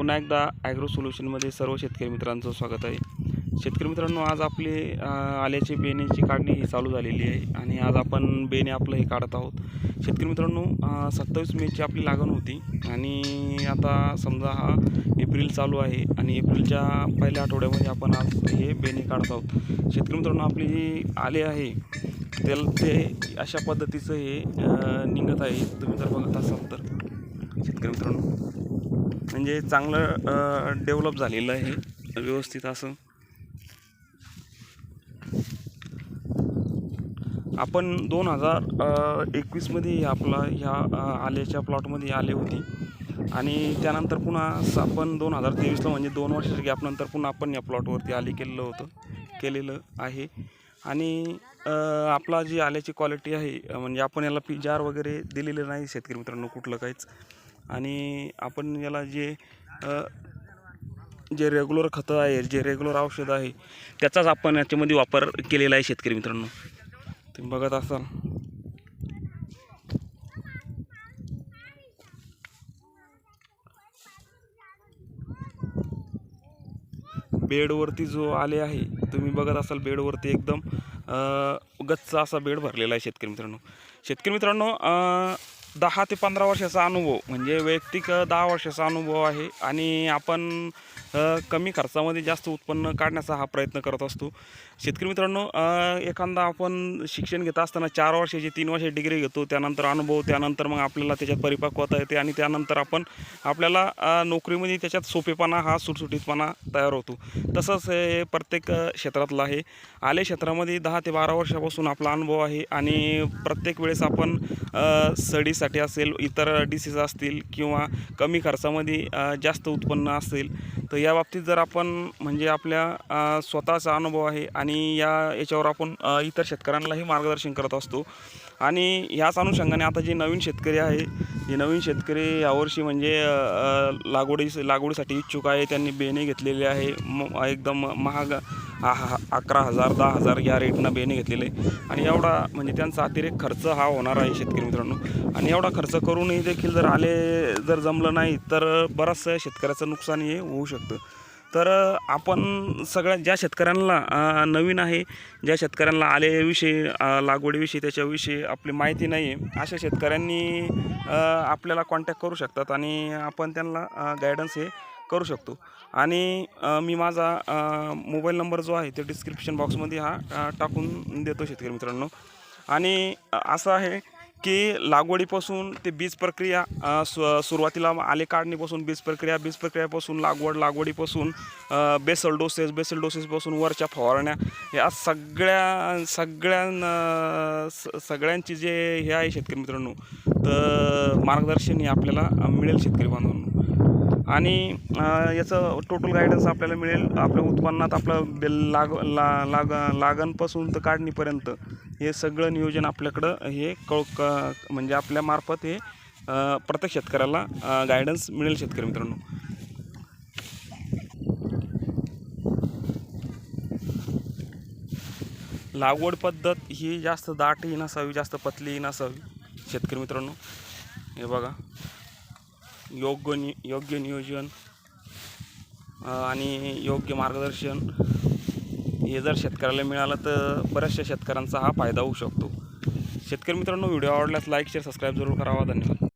पुन्हा एकदा ॲग्रो सोल्युशनमध्ये सर्व शेतकरी मित्रांचं स्वागत आहे. शेतकरी मित्रांनो आज आपले आल्याचे आल्याची बेण्याची काढणी ही चालू झालेली आहे आणि आज आपण बेणे आपलं हे काढत आहोत. शेतकरी मित्रांनो सत्तावीस मेची आपली लागण होती आणि आता समजा हा एप्रिल चालू आहे आणि एप्रिलच्या पहिल्या आठवड्यामध्ये आपण आज हे बेणे काढत आहोत. शेतकरी मित्रांनो आपली जी आले आहे त्याला ते अशा पद्धतीचं हे निघत आहे. तुम्ही जर बघत असाल तर. शेतकरी मित्रांनो. म्हणजे चांगलं डेव्हलप झालेलं आहे. व्यवस्थित असं. आपण दोन हजार एकवीसमध्ये आपला ह्या आल्याच्या प्लॉटमध्ये आले होती. आणि त्यानंतर पुन्हा आपण दोन हजार तेवीसला म्हणजे दोन वर्षाच्या गॅपनंतर पुन्हा आपण या प्लॉटवरती आले केलेलं होतं. केलेलं आहे. आणि आपला जी आल्याची क्वालिटी आहे म्हणजे आपण याला पी जार वगैरे दिलेलं नाही शेतकरी मित्रांनो कुठलं काहीच. आणि आपण याला जे जे रेग्युलर खतं आहे जे रेग्युलर औषध आहे त्याचाच आपण याच्यामध्ये वापर केलेला आहे शेतकरी मित्रांनो. तुम्ही बघत असाल. बेडवरती जो आले आहे तुम्ही बघत असाल बेडवरती एकदम गच्च असा बेड भरलेला आहे शेतकरी मित्रांनो. शेतकरी मित्रांनो दहा ते पंधरा वर्षाचा अनुभव म्हणजे वैयक्तिक दहा वर्षाचा अनुभव आहे आणि आपण कमी खर्चामध्ये जास्त उत्पन्न काढण्याचा हा प्रयत्न करत असतो. शेतकरी मित्रांनो एखादा आपण शिक्षण घेत असताना चार वर्षाची तीन वर्षाची डिग्री घेतो त्यानंतर अनुभव त्यानंतर मग आपल्याला त्याच्यात परिपक्वता येते आणि त्यानंतर आपण आपल्याला नोकरीमध्ये त्याच्यात सोपेपणा हा सुटसुटीतपणा तयार होतो. तसंच हे प्रत्येक क्षेत्रातलं आहे. आले क्षेत्रामध्ये दहा ते बारा वर्षापासून आपला अनुभव आहे आणि प्रत्येक वेळेस आपण सडीस शेतीसाठी असेल इतर डिसीज असतील किंवा कमी खर्चामध्ये जास्त उत्पन्न असेल तर या बाबतीत जर आपण म्हणजे आपल्या स्वतःचा अनुभव आहे आणि या याच्यावर आपण इतर शेतकऱ्यांनाही मार्गदर्शन करत असतो. आणि ह्याच अनुषंगाने आता जे नवीन शेतकरी आहे जे नवीन शेतकरी यावर्षी म्हणजे लागवडीस लागवडी लागवडीसाठी इच्छुक आहे. त्यांनी बेणे घेतलेले आहे. म एकदम महाग हा- अकरा हजार दहा हजार या रेटनं बेणे घेतलेले. आणि एवढा म्हणजे त्यांचा अतिरेक खर्च हा होणार आहे शेतकरी मित्रांनो. आणि एवढा खर्च करूनही देखील जर आले जर जमलं नाही तर बराचसं शेतकऱ्याचं नुकसान हे होऊ शकतं. तर आपण सगळ्या ज्या शेतकऱ्यांना नवीन आहे ज्या शेतकऱ्यांना आल्याविषयी लागवडीविषयी त्याच्याविषयी आपली माहिती नाही आहे अशा शेतकऱ्यांनी आपल्याला कॉन्टॅक्ट करू शकतात आणि आपण त्यांना गायडन्स हे करू शकतो. आणि मी माझा मोबाईल नंबर जो आहे ते डिस्क्रिप्शन बॉक्समध्ये हा टाकून देतो शेतकरी मित्रांनो. आणि असं आहे की लागवडीपासून ते बीज प्रक्रिया सु सुरुवातीला आले काढणीपासून बीज प्रक्रिया बीज प्रक्रियापासून लागवड लागवडीपासून बेसल डोसेस बेसल डोसेसपासून वरच्या फवारण्या या सगळ्या सगळ्या स- सगळ्यांची जे हे आहे शेतकरी मित्रांनो तर मार्गदर्शन हे आपल्याला मिळेल शेतकरी बांधवांनो. आणि याचं टोटल गायडन्स आपल्याला मिळेल आपल्या उत्पन्नात आपलं बेल लाग ला लाग लागणपासून तर काढणीपर्यंत. हे सगळं नियोजन आपल्याकडं हे कळ क म्हणजे आपल्यामार्फत हे प्रत्येक शेतकऱ्याला गायडन्स मिळेल शेतकरी मित्रांनो. लागवड पद्धत ही जास्त दाटही नसावी जास्त पतलीही नसावी शेतकरी मित्रांनो. हे बघा. योग्य नि योग्य नियोजन आणि योग्य मार्गदर्शन हे जर शेतकऱ्याला मिळालं तर बऱ्याचशा शेतकऱ्यांचा हा फायदा होऊ शकतो. शेतकरी मित्रांनो व्हिडिओ आवडल्यास लाईक शेअर सबस्क्राईब जरूर करावा. धन्यवाद.